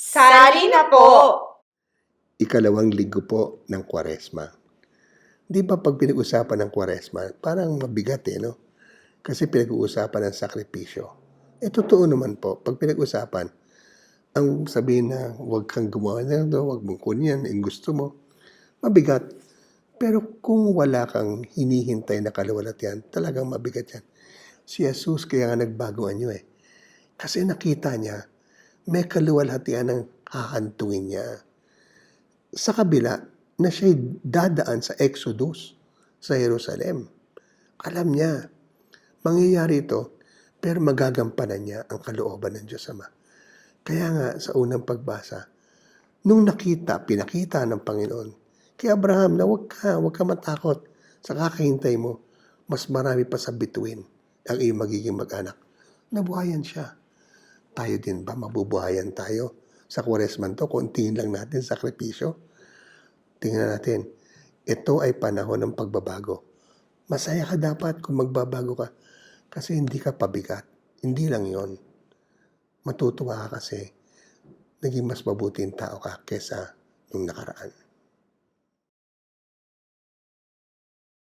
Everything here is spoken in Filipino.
Sali na po! Ikalawang linggo po ng Kwaresma. Di ba pag pinag-usapan ng Kwaresma, parang mabigat eh, no? Kasi pinag-uusapan ng sakripisyo. Eh, totoo naman po, pag pinag-usapan, ang sabihin na huwag kang gumawa na ito, huwag mong kunyan, yung gusto mo, mabigat. Pero kung wala kang hinihintay na kaluwalhatian, talagang mabigat yan. Si Jesus kaya nga nagbago anyo eh. Kasi nakita niya, may kaluwalhatian ang hahantuin niya. Sa kabila, na siya'y dadaan sa Exodus sa Jerusalem. Alam niya, mangyayari ito, pero magagampanan niya ang kalooban ng Diyos Ama. Kaya nga, sa unang pagbasa, nung nakita, pinakita ng Panginoon, kay Abraham na huwag ka, huwag ka matakot sa kakahintay mo, mas marami pa sa bituin ang iyong magiging mag-anak. Nabuhayan siya. Tayo din ba mabubuhayan tayo sa kwaresman to? Kuntiin lang natin sakripisyo. Tingnan natin. Ito ay panahon ng pagbabago. Masaya ka dapat kung magbabago ka kasi hindi ka pabigat. Hindi lang yon. Matutuwa ka kasi naging mas mabuting tao ka kesa nung nakaraan.